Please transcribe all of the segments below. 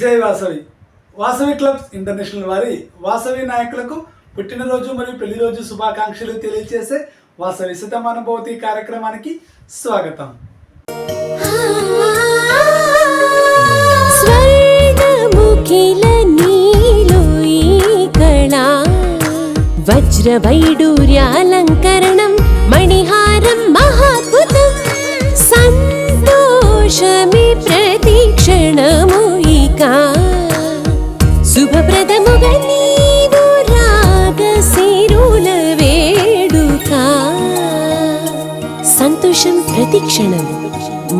జై Vasavi. Vasavi clubs international వారి వాసవి నాయకులకు పుట్టినరోజు మరియు పెళ్ళి రోజు శుభాకాంక్షలు తెలియజేసే వాసవి శతమానుభూతి కార్యక్రమానికి స్వాగతం. స్వర్గముఖిల నీలో మణిహా శుభప్రదముగా నీవు రాగశిరుల వేడుక. సంతోషం ప్రతిక్షణం.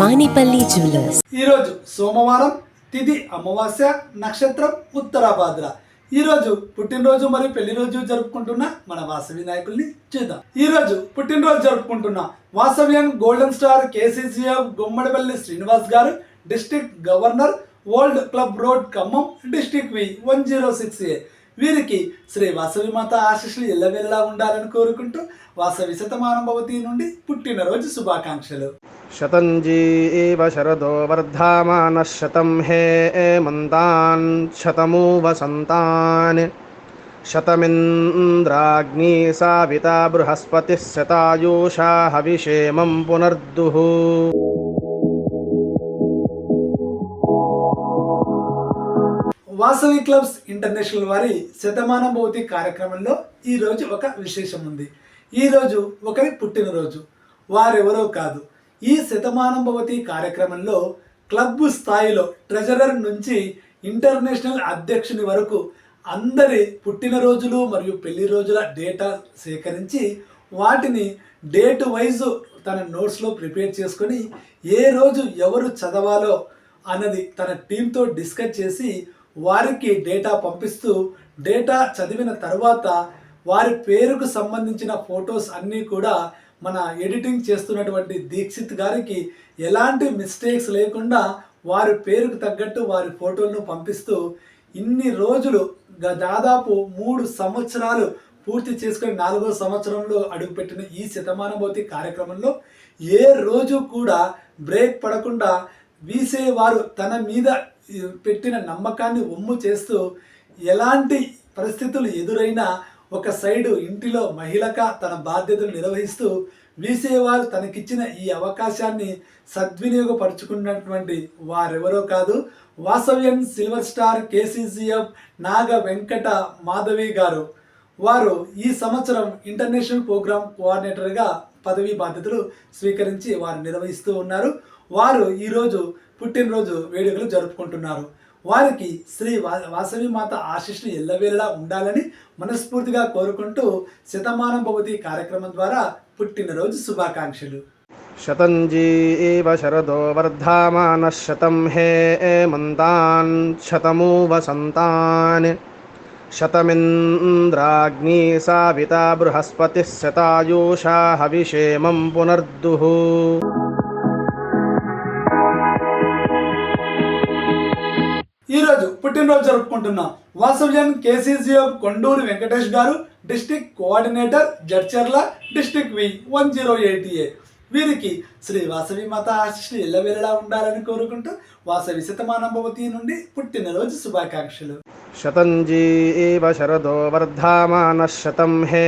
మానిపల్లి జ్యువెలర్స్. ఈరోజు సోమవారం తిథి అమావాస్య నక్షత్రం ఉత్తరాభాద్ర. ఈరోజు పుట్టినరోజు మరియు పెళ్ళి రోజు జరుపుకుంటున్న మన వాసవి నాయకుల్ని చూద్దాం. ఈ రోజు పుట్టినరోజు జరుపుకుంటున్న వాసవ్యం golden star KCCF Gummadipalli Srinivas గారు district governor old club road Khammam district V one zero six A. వీరికి శ్రీ వాసవి మాత ఆశీస్సులు ఎల్లవెల్లా ఉండాలని కోరుకుంటూ వాసవి శతమానుభవతి నుండి పుట్టినరోజు శుభాకాంక్షలు. శతంజీ శరదో వర్ధమాన శతం హే మంతాన్ శతమూ వసంతాన్ శతమింద్రాగ్ని సావిత బృహస్పతి శతాయూషా హవిషేమం పునర్దుః. వాసవి క్లబ్స్ ఇంటర్నేషనల్ వారి శతమానం భౌతి కార్యక్రమంలో ఈ రోజు ఒక విశేషం ఉంది. ఈ రోజు ఒకరి పుట్టినరోజు. వారెవరో కాదు. ఈ శతమానం భవతి కార్యక్రమంలో క్లబ్ స్థాయిలో ట్రెజరర్ నుంచి ఇంటర్నేషనల్ అధ్యక్షుని వరకు అందరి పుట్టినరోజులు మరియు పెళ్ళి రోజుల డేటా సేకరించి వాటిని డేట్ వైజ్ తన నోట్స్లో ప్రిపేర్ చేసుకొని ఏ రోజు ఎవరు చదవాలో అన్నది తన టీంతో డిస్కస్ చేసి వారికి డేటా పంపిస్తూ డేటా చదివిన తర్వాత వారి పేరుకు సంబంధించిన ఫొటోస్ అన్నీ కూడా మన ఎడిటింగ్ చేస్తున్నటువంటి దీక్షిత్ గారికి ఎలాంటి మిస్టేక్స్ లేకుండా వారి పేరుకు తగ్గట్టు వారి ఫోటోలను పంపిస్తూ ఇన్ని రోజులు గ- దాదాపు మూడు సంవత్సరాలు పూర్తి చేసుకొని నాలుగో సంవత్సరంలో అడుగుపెట్టిన ఈ శతమానభూతి కార్యక్రమంలో ఏ రోజు కూడా బ్రేక్ పడకుండా వీసే వారు తన మీద పెట్టిన నమ్మకాన్ని ఒమ్ము చేస్తూ ఎలాంటి పరిస్థితులు ఎదురైనా ఒక సైడు ఇంటిలో మహిళక తన బాధ్యతలు నిర్వహిస్తూ వీసేవారు తనకిచ్చిన ఈ అవకాశాన్ని సద్వినియోగపరుచుకున్నటువంటి వారెవరో కాదు Vasavyan silver star KCCF Naga Venkata Madhavi గారు. వారు ఈ సంవత్సరం ఇంటర్నేషనల్ ప్రోగ్రామ్ కోఆర్డినేటర్గా పదవీ బాధ్యతలు స్వీకరించి వారు నిర్వహిస్తూ ఉన్నారు. వారు ఈరోజు పుట్టినరోజు వేడుకలు జరుపుకుంటున్నారు. వారికి శ్రీ వాసవి మాత ఆశిష్ని ఎల్లవేళలా ఉండాలని మనస్ఫూర్తిగా కోరుకుంటూ శతమానం భవతి కార్యక్రమం ద్వారా పుట్టినరోజు శుభాకాంక్షలు. శతంజీ శరదో వర్ధమాన శతం హే మంతాన్ శతమూ వసంతాన్ శతమింద్రాగ్ని సావిత బృహస్పతి శతాయూషా హవిషేమం పునర్దుహూ పుట్టినరోజు జరుపుకుంటున్నాం. వాసవ్యం కేసీసీఎఫ్ కొండూరు వెంకటేష్ గారు district coordinator Jadcherla district V one zero eight A. వీరికి శ్రీ వాసవి మాత ఆశిష్ని ఇళ్ళ వెళ్ళడా ఉండాలని కోరుకుంటూ వాసవి శతమానంభవతి నుండి పుట్టినరోజు శుభాకాంక్షలు. శతంజీ శరదో వర్ధమాన శతం హే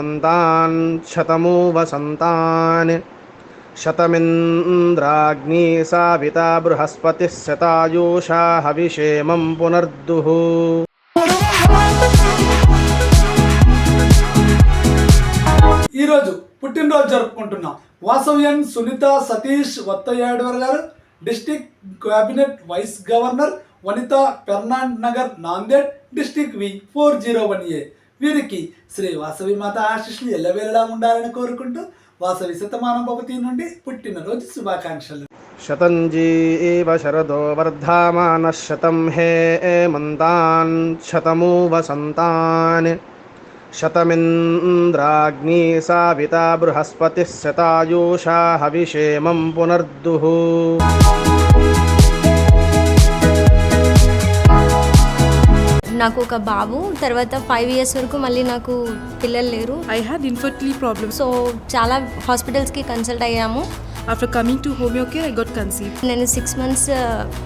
మంతాన్ శతమూ వసంతాన్ शतमिन्द्राग्नी साविता बृहस्पतिः शतायुषा हविषेमं पुनर्दुः ఈరోజు పుట్టినరోజు జరుపుకుంటున్నాం వాసవ్యన్ సునీత సతీష్ వత్తయాడవర్ గారు district cabinet vice governor Vanita పెర్నాండ్ Nagar Nanded district V four zero one A వీరికి శ్రీ వాసవి మాత ఆశీస్సులు ఎల్లవేళలా ఉండాలని కోరుకుంటూ వాసవి శతమానం భవతి నుండి పుట్టినరోజు శుభాకాంక్షలు. శతంజీ ఏవ శరదో వర్ధమాన శతం హే మంతాన్ శతమూ వసంతాన్ శతమింద్రాగ్ని సావిత బృహస్పతి శతాయూషా హవిషేమం పునర్దుః. నాకు ఒక బాబు తర్వాత ఫైవ్ ఇయర్స్ వరకు మళ్ళీ నాకు పిల్లలు లేరు I had infertility problems. So చాలా హాస్పిటల్స్కి కన్సల్ట్ అయ్యాము After coming to Homeocare, I got conceived. నేను సిక్స్ మంత్స్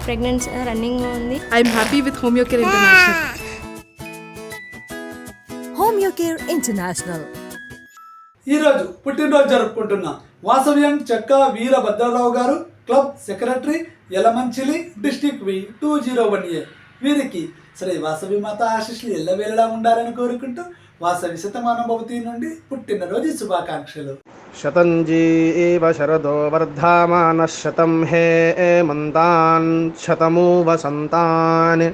ప్రెగ్నెంట్ రన్నింగ్ ఉంది I'm happy with Homeocare International. Homeocare International. ఈరోజు పుట్టినరోజు జరుపుకుంటున్న వాసవ్యం చెక్క వీరభద్రరావు గారు club secretary Yalamanchili district V two zero one A వీరికి. శ్రీ వాసవి మాత ఆశీస్సులు ఎల్లవేళలా ఉండాలని కోరుకుంటూ వాసవి శతమానుభవతి నుండి పుట్టినరోజు శుభాకాంక్షలు. శతంజీవ శరదో వర్ధమాన శతం హే మంతాన్ శతమూ వసంతాన్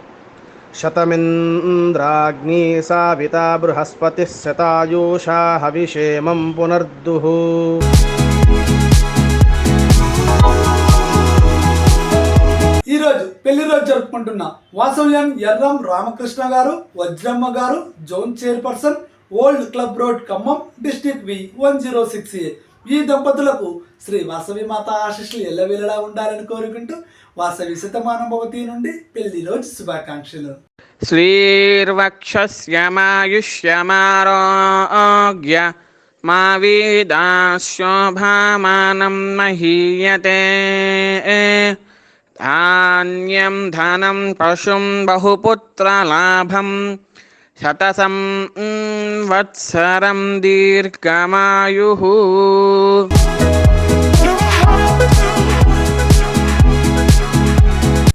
శతమింద్రాగ్ని సావిత బృహస్పతి శతాయూషా హవిషేమం పునర్దుః. పెళ్ళి రోజు జరుపుకుంటున్న. వాసవ్యం ఎర్రం రామకృష్ణ గారు వజ్రమ్మ గారు zone chairperson old club road Khammam district V one zero six A. ఈ దంపతులకు శ్రీ వాసవి మాత ఆశీస్సులు ఎల్లవేళలా ఉండాలని కోరుకుంటూ వాసవి శతమానుభవతి నుండి పెళ్ళి రోజు శుభాకాంక్షలు. శ్రీర్వక్షమాయుష్యమారోగ్య మా వీదాశోభామానం మహీయతే. ధాన్యం ధనం పశుం బహుపుత్రలాభం శతసం వత్సరం దీర్ఘమాయు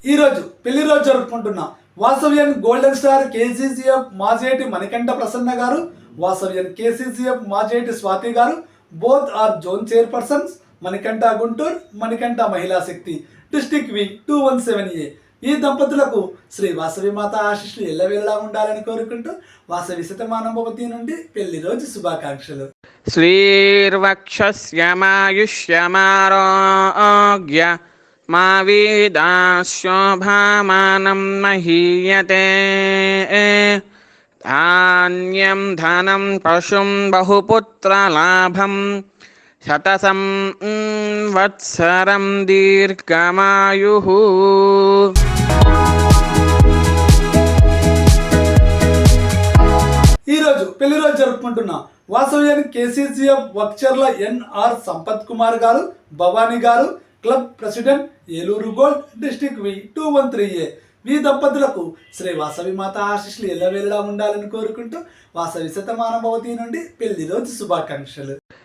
ఈరోజు పెళ్ళి రోజు జరుపుకుంటున్నాం Vasavyan golden star KCCF Majeti Manikanta Prasanna గారు వాసవ్యన్ కేసీసీఎఫ్ మాజేటి స్వాతి గారు both are zone chairpersons Manikanta Guntur Manikanta Mahila Shakti. District V two one seven A. ఈ దంపతులకు శ్రీ వాసవి మాత ఆశీస్సులు ఎల్లవేళలా ఉండాలని కోరుకుంటూ వాసవి శతమానభవతి నుండి పెళ్ళి రోజు శుభాకాంక్షలు. శ్రీర్వక్షమాయుష్యమారోగ్య మా వీదాశోభామానం మహీయతే. ధాన్యం ధనం పశుం బహుపుత్రలాభం శతసం వత్సరం దీర్ఘమాయు ఈరోజు పెళ్ళి రోజు జరుపుకుంటున్న వాసవ్యం కేసీసీఎఫ్ వర్క్చర్ల ఎన్ఆర్ సంపత్ కుమార్ గారు భవానీ గారు club president Eluru gold district V two one three A. వి దంపతులకు శ్రీ వాసవి మాత ఆశీస్సులు ఎల్లవేళలా ఉండాలని కోరుకుంటూ వాసవి శతమానభవతి నుండి పెళ్ళి రోజు శుభాకాంక్షలు.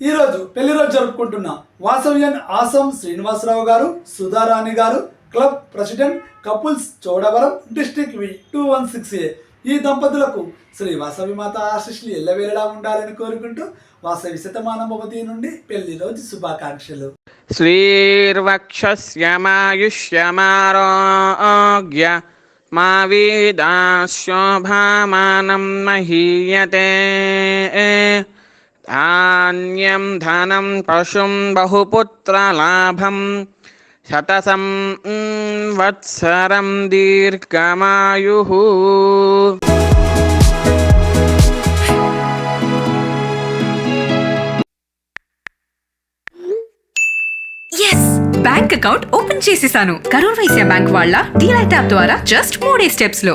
ఈరోజు పెళ్ళి రోజు జరుపుకుంటున్న వాసవ్యన్ ఆసం శ్రీనివాసరావు గారు సుధారాణి గారు club president couples Chodavaram district V two one six A. ఈ దంపతులకు శ్రీ వాసవి మాత ఆశిష్లు ఎల్లవేళలా ఉండాలని కోరుకుంటూ వాసవి శతమానభవతి నుండి పెళ్ళి రోజు శుభాకాంక్షలు. శ్రీర్వక్షమాయుష్యమారోగ్య మా వీదాశోభామానం మహీయతే. ధాన్యం ధనం పశుం బహుపుత్రలాభం శతసం వత్సరం దీర్ఘమాయు బ్యాంక్ అకౌంట్ ఓపెన్ చేసేసాను. కరూర్ వైశ్య బ్యాంక్ వాళ్ళ డీలైట్ యాప్ ద్వారా జస్ట్ మూడే స్టెప్స్లో.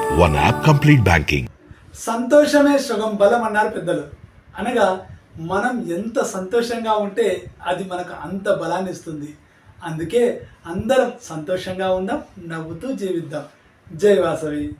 One app complete banking సంతోషమే సుగం బలం అన్నారు పెద్దలు. అనగా మనం ఎంత సంతోషంగా ఉంటే అది మనకు అంత బలాన్ని ఇస్తుంది. అందుకే అందరం సంతోషంగా ఉందాం నవ్వుతూ జీవిద్దాం. జై వాసవి.